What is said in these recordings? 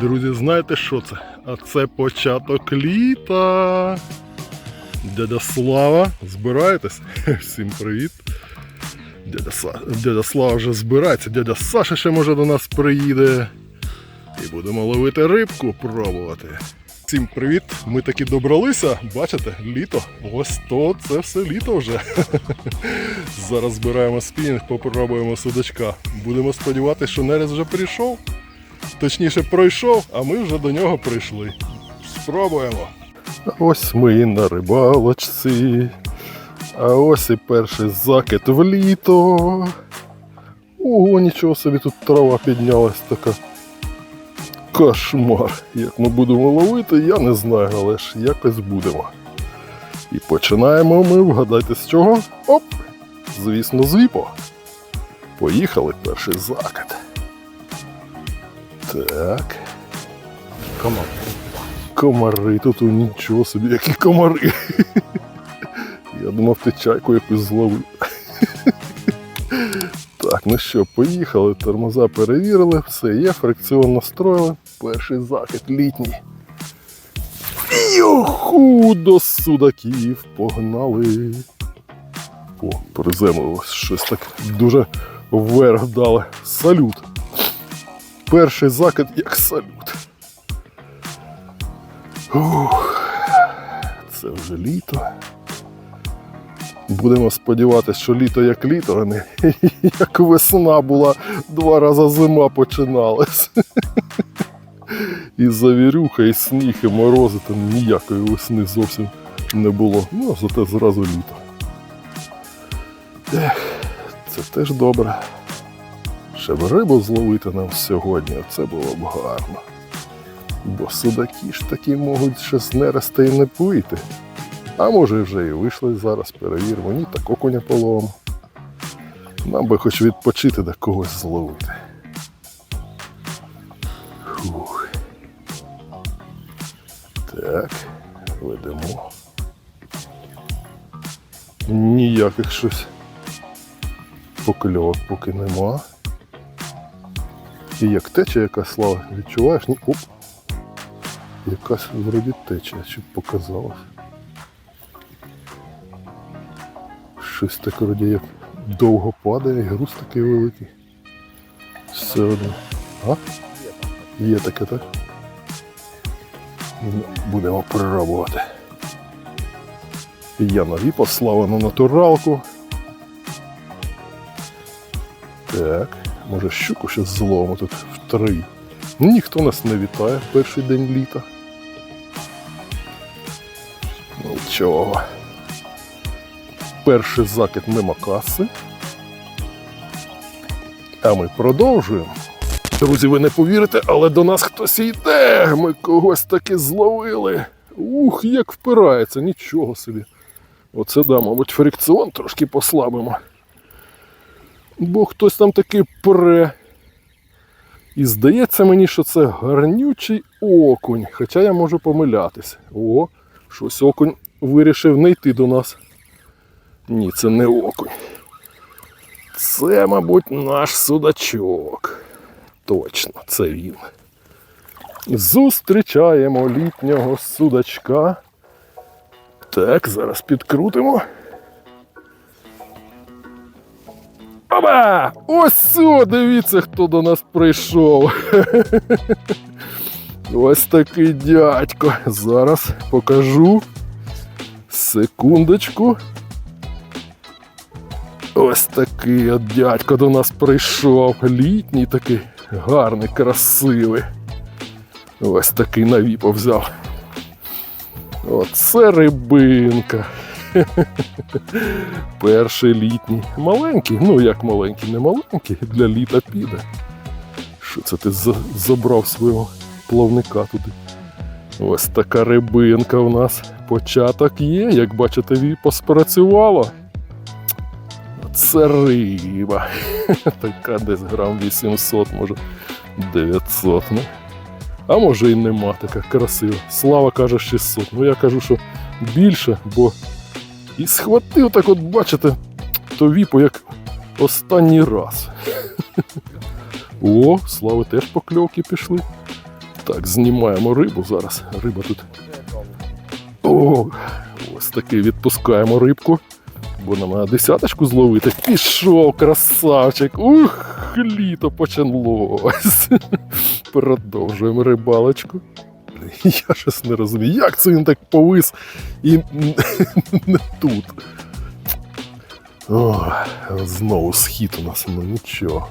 Друзі, знаєте що це? А це початок літа. Дядя Слава, збираєтесь? Всім привіт. Дядя, Са... Дядя Слава вже збирається, дядя Саша ще може до нас приїде. І будемо ловити рибку, пробувати. Всім привіт! Ми таки добралися. Бачите, літо. Ось то це все літо вже. Зараз збираємо спінінг, попробуємо судачка. Будемо сподіватися, що Нерест вже прийшов. Точніше, пройшов, а ми вже до нього прийшли. Спробуємо. Ось ми і на рибалочці. А ось і перший закид в літо. Ого, нічого собі тут трава піднялась така. Кошмар. Як ми будемо ловити, я не знаю, але ж якось будемо. І починаємо ми, вгадайте з чого? Оп! Звісно, з віпо. Поїхали перший закид. Так. Комар. Комари, тут у нічого собі, які комари. Я думав, ти чайку якусь зловив. Так, ну що, поїхали, тормоза перевірили, все є, фрикціон настроїли. Перший закид літній. Юху, до судаків погнали. О, приземлилось щось так дуже вверх дали. Салют. Перший закид як салют. Ух, це вже літо. Будемо сподіватися, що літо як літо, а не як весна була, два рази зима починалась. І завірюха, і сніг, і морози, там ніякої весни зовсім не було. Ну, а зате зразу літо. Ех, це теж добре. Ще б рибу зловити нам сьогодні, це було б гарно. Бо судаки ж такі можуть ще з нереста і не плити. А може вже і вийшли зараз, перевіримо, ні так окуня половимо. Нам би хоч відпочити да когось зловити. Фух. Так, ведемо. Ніяких щось покльовок поки нема. І як тече якась слава, відчуваєш? Ні, оп. Якась вроді тече, чи показалось. Щось таке вроді як довго падає, груз такий великий. Все одно. А? Є таке, так? Ну, Будемо пробувати. Я навів послав на натуралку. Так, може щуку ще зловимо тут в три. Ніхто нас не вітає в перший день літа. Нічого. Перший закид мимо каси. А ми продовжуємо. Друзі, ви не повірите, але до нас хтось йде. Ми когось таки зловили. Ух, як впирається, нічого собі. Оце да, мабуть, фрикціон трошки послабимо. Бо хтось там таки пре. І здається мені, що це гарнючий окунь. Хоча я можу помилятися. О, щось окунь вирішив не йти до нас. Ні, це не окунь. Це, мабуть, наш судачок. Точно, це він. Зустрічаємо літнього судачка. Так, зараз підкрутимо. Оба! Ось о, дивіться, хто до нас прийшов. Ось такий дядько. Зараз покажу. Секундочку. Ось такий от дядько до нас прийшов. Літній такий гарний, красивий. Ось такий навіпо взяв. Оце рибинка. Перший літній. Маленький, ну як маленький, не маленький, для літа піде. Що це ти забрав свого плавника туди? Ось така рибинка у нас. Початок є, як бачите, віпо спрацювало. Це риба. Така десь грам 800, може 900. Ну. А може і нема така красива. Слава каже 600. Ну я кажу, що більше, бо і схватив так, от бачите, то віпо як останній раз. О, слави теж покльовки пішли. Так, знімаємо рибу зараз. Риба тут. О, ось такий відпускаємо рибку. Бо нам на десяточку зловити. Пішов, красавчик. Ух, літо почалось. Продовжуємо рибалочку. Я щось не розумію, як це він так повис і не тут. О, знову схід у нас, ну нічого.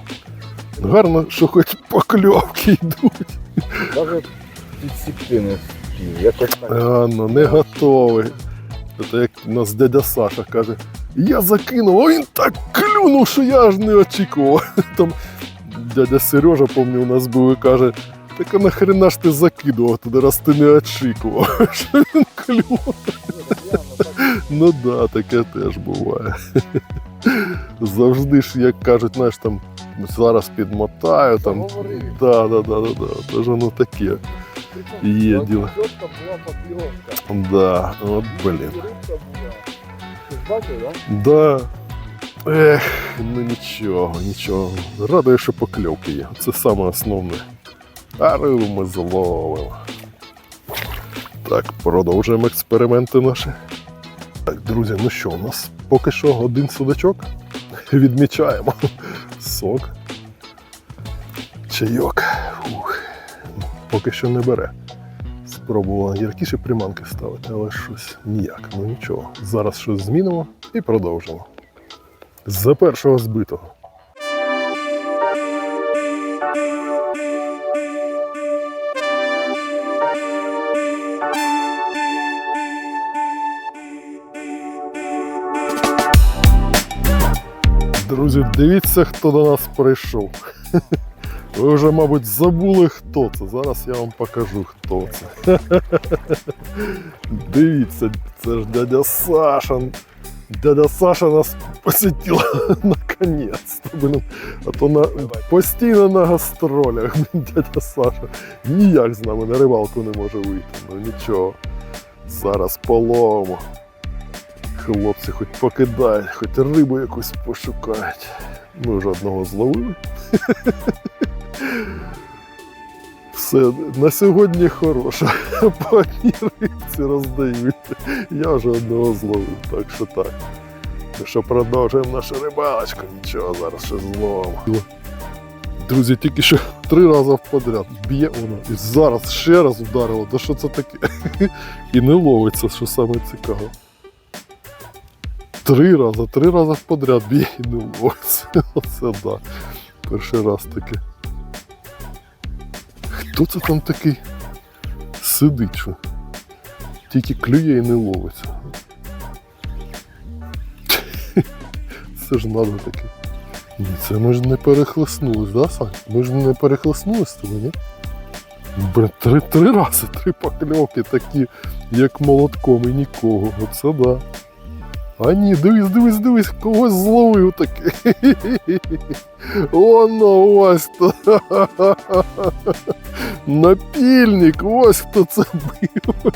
Гарно, що хоч покльовки йдуть. Підсікти не спів. Якось так. А, ну не готовий. Це як у нас дядя Саша каже, я закинув, а він так клюнув, що я аж не очікував. Там дядя Сережа, пам'ятаю, у нас був і каже, так а нахрена ж ти закидував туди, раз ти не очікував, що він клюнув. Ну да, таке теж буває. Завжди ж, як кажуть, знаєш, там зараз підмотаю, там. Да, да, да, да, да. Тож воно таке. Є діло. Да, от блін. Бачив, так? Да. Ех, ну нічого, нічого. Радує, що покльовки є. Це саме основне. А ми зловимо. Так, продовжуємо експерименти наші. Так, друзі, ну що, у нас поки що один судачок. Відмічаємо. Сок. Чайок. Ух. Ну, Поки що не бере. Спробувала яркіші приманки ставити, але щось ніяк. Ну нічого. Зараз щось змінимо і продовжимо. За першого збитого. Друзі, дивіться, хто до нас прийшов. Ви вже, мабуть, забули, хто це. Зараз я вам покажу, хто це. Дивіться, це ж дядя Саша. Дядя Саша нас посетила наконець-то, блін. А то на, постійно на гастролях дядя Саша ніяк з нами на рибалку не може вийти. Ну нічого. Зараз половимо. Хлопці хоч покидають, хоч рибу якусь пошукають. Ми вже одного зловили. Все, на сьогодні хороше. По одній рибці роздають. Я вже одного зловив, так що так. Що продовжуємо нашу рибалочку. Нічого, зараз ще зловимо. Друзі, тільки що три рази подряд б'є воно. І зараз ще раз вдарило. Та що це таке? І не ловиться, що саме. Три рази, три рази подряд і не ловиться. Оце да. Перший раз таке. Хто це там такий сидить? Тільки клює і не ловиться. Це ж надо таке. Ні, це ми ж не перехлеснулись, да, Сань? Ми ж не перехлеснулись з ні? Блин, три, три рази, три покльовки такі, як молотком і нікого. Оце да. А ні, дивись, дивись, дивись, когось зловив таки. Оно ось то. Напільник, ось хто це бив.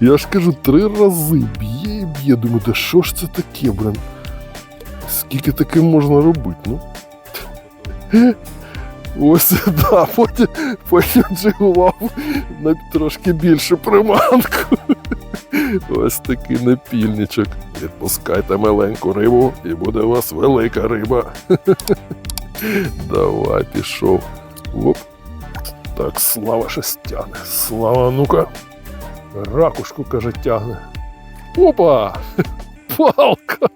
Я ж кажу, три рази б'є і б'є. Думаю, да що ж це таке, блин? Скільки таке можна робити, ну? Ось, да, потім, потім джигував на трошки більшу приманку. Ось такий напільничок. Відпускайте маленьку рибу, і буде у вас велика риба. Давай, пішов. Оп. Так, слава щось тягне. Слава, ну-ка. Ракушку, каже, тягне. Опа! Палка!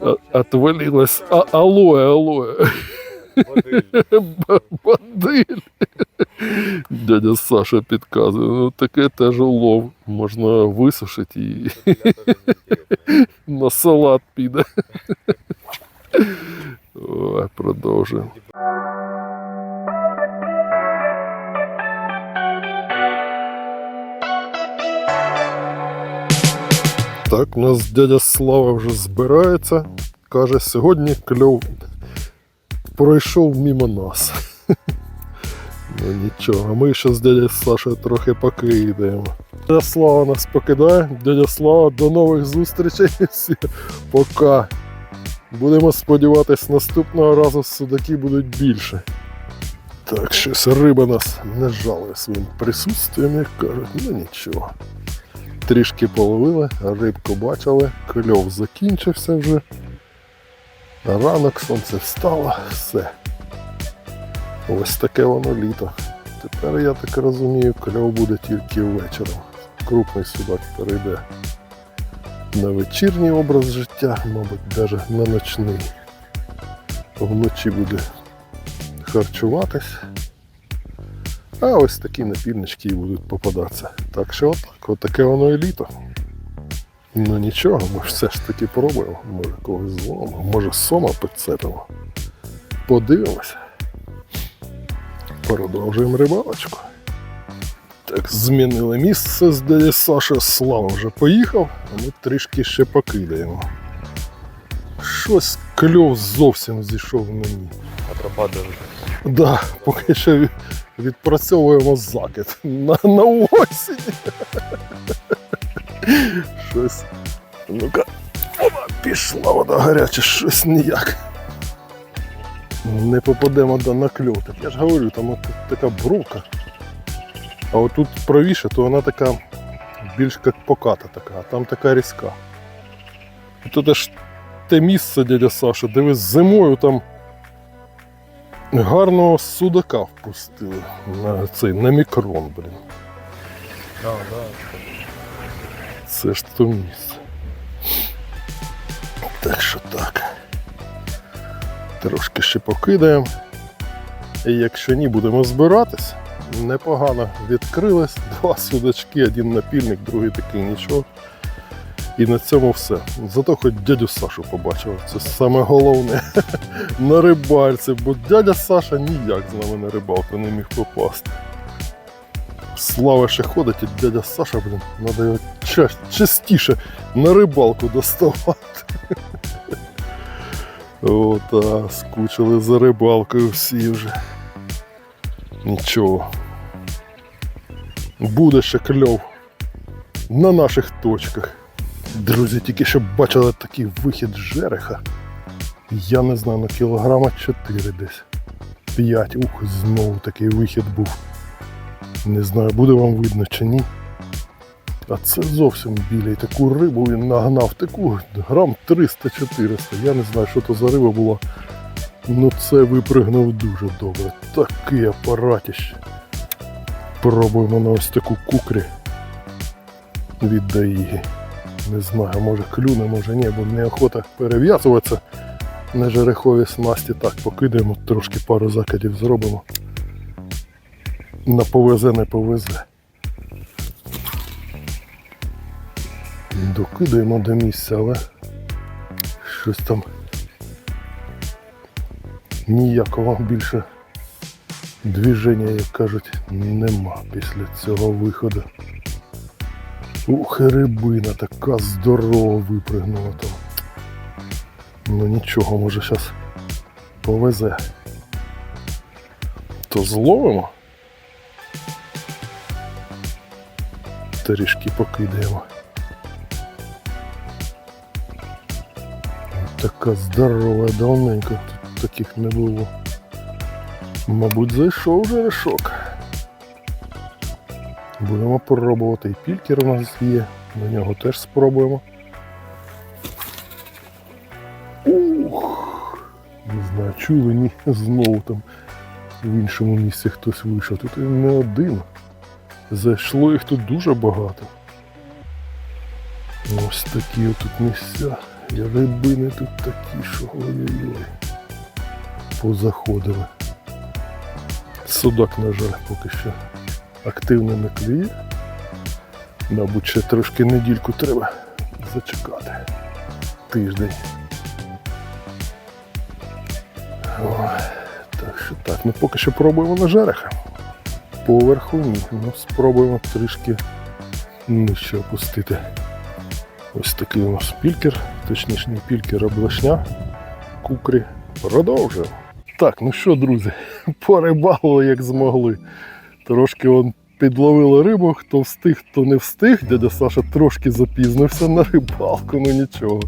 Отвалилась. А, алоэ, алоэ. Бадиль. Дядя Саша підказує. Ну таке теж улов. Можна висушити і на салат піде. Ой, продовжуємо. Так, у нас дядя Слава вже збирається. Каже, сьогодні кльов пройшов мимо нас. Ну нічого, ми ще з дядя Сашою трохи покидаємо. Дядя Слава нас покидає. Дядя Слава, до нових зустрічей. Всі. Пока. Будемо сподіватись, наступного разу судаки будуть більше. Так, щось риба нас не жалує своїм присутствием, як кажуть, ну нічого. Трішки половили, рибку бачили, кльов закінчився вже. Ранок, сонце встало, все. Ось таке воно літо. Тепер я так розумію, кльов буде тільки вечором. Крупний судак перейде на вечірній образ життя, мабуть, навіть на ночний. Вночі буде харчуватись. А ось такі напільнички і будуть попадатися. Так що отак, отаке воно і літо. Ну нічого, ми ж все ж таки пробуємо. Може когось зловимо, може сома підцепимо. Подивимося. Продовжуємо рибалочку. Так, змінили місце з Саша. Слава вже поїхав, а ми трішки ще покидаємо. Щось кльов зовсім зійшов на ні. Отрабатываю. Да, поки що відпрацьовуємо закид на, на осінь. Щось. Ну-ка. Опа, пішла вода гаряча, щось ніяк. Не попадемо до накльов. Так я ж говорю, там от така бровка. А отут правіше, то вона така більш як поката така, а там така різка. І тут ж те місце, дядя Саша, де ви зимою там гарного судака впустили на цей на мікрон, блін. Да, да. Це ж то місце. Так що так. Трошки ще покидаємо. І якщо ні, будемо збиратись. Непогано відкрились. Два судачки, один напільник, другий такий нічого. І на цьому все. Зато хоч дядю Сашу побачив. Це саме головне на рибальці, бо дядя Саша ніяк з нами на рибалку не міг попасти. Слава ще ходить, і дядя Саша, блін, треба його ча- частіше на рибалку доставати. О, та, скучили за рибалкою всі вже. Нічого. Буде ще кльов на наших точках. Друзі, тільки що бачили такий вихід жереха. Я не знаю, на кілограма 4 десь. 5. Ух, знову такий вихід був. Не знаю, буде вам видно чи ні. А це зовсім білий. Таку рибу він нагнав, таку грам 300-400. Я не знаю, що то за риба була. Ну це випригнув дуже добре. Такий апаратіще. Пробуємо на ось таку кукрі від Даїги. Не знаю, може клюне, може ні, бо неохота перев'язуватися на жерехові снасті. Так, покидаємо, трошки пару закидів зробимо. На повезе, не повезе. Докидаємо до місця, але щось там ніякого більше движення, як кажуть, нема після цього виходу. Ух, рибина така здорова випригнула там. Ну нічого, може зараз повезе. То зловимо. Трішки покидаємо. Така здорова, давненько тут таких не було. Мабуть, зайшов жерешок. Будемо пробувати. І пількер у нас є. На нього теж спробуємо. Ух! Не знаю, чули, ні, знову там в іншому місці хтось вийшов. Тут не один. Зайшло їх тут дуже багато. Ось такі тут місця. І рибини тут такі, що ой-ой-ой. Позаходили. Судак, на жаль, поки що активно не клює. Мабуть, ще трошки недільку треба зачекати. Тиждень. Ой, так що так, ну поки що пробуємо на жереха. Поверху. Ну, спробуємо трішки нижче опустити. Ось такий у нас пількер, точніше не пількер, а блашня, Кукрі. Продовжуємо. Так, ну що, друзі, порибалили як змогли. Трошки он підловили рибу, хто встиг, хто не встиг. Дядя Саша трошки запізнився на рибалку, ну нічого.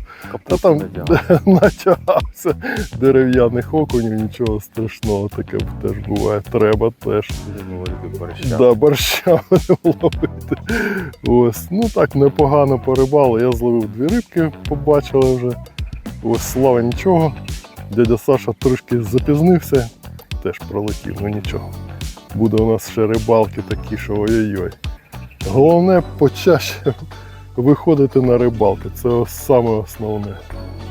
Та там натягався дерев'яних окунів, нічого страшного, таке теж буває. Треба теж. Борща. Да, борща ловити. Ось, ну так, непогано порибали. Я зловив дві рибки, побачили вже. Ось слава нічого. Дядя Саша трошки запізнився, теж пролетів, ну нічого. Буде у нас ще рибалки такі, що ой-ой-ой. Головне почаще виходити на рибалки. Це саме основне.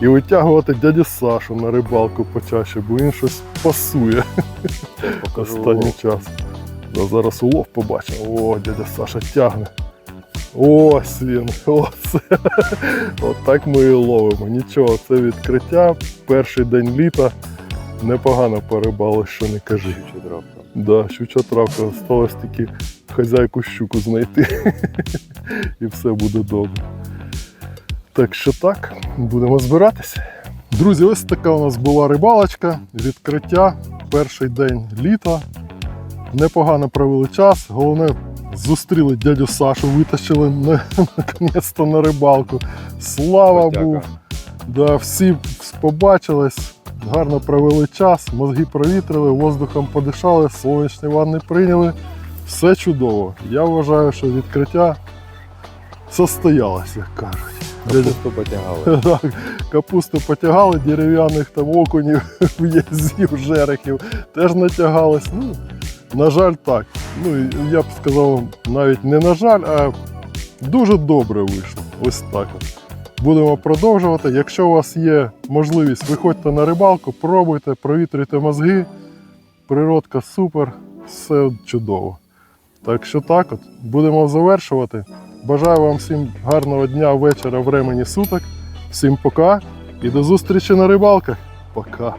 І витягувати дядю Сашу на рибалку почаще, бо він щось пасує останній час. Да, зараз улов побачимо. О, дядя Саша тягне. Ось він. Оце. Отак ми і ловимо. Нічого, це відкриття. Перший день літа. Непогано порибали, що не кажи. Щуча драпка. Да, щуча травка, осталось тільки хазяйку щуку знайти. І все буде добре. Так що так, будемо збиратися. Друзі, ось така у нас була рибалочка, відкриття, перший день літа. Непогано провели час. Головне, зустріли дядю Сашу, витащили на, наконець-то на рибалку. Слава Богу! Да, всі побачились, гарно провели час, мозги провітрили, воздухом подишали, сонячні ванни прийняли. Все чудово. Я вважаю, що відкриття состоялось, як кажуть. Капусту потягали. так, капусту потягали, дерев'яних там окунів, в'язів, жерехів теж натягались. Ну, на жаль, так. Ну, я б сказав, навіть не на жаль, а дуже добре вийшло. Ось так. Будемо продовжувати. Якщо у вас є можливість, виходьте на рибалку, пробуйте, провітрюйте мозги. Природка супер, все чудово. Так що так от, будемо завершувати. Бажаю вам всім гарного дня, вечора, времені суток. Всім пока і до зустрічі на рибалках. Пока.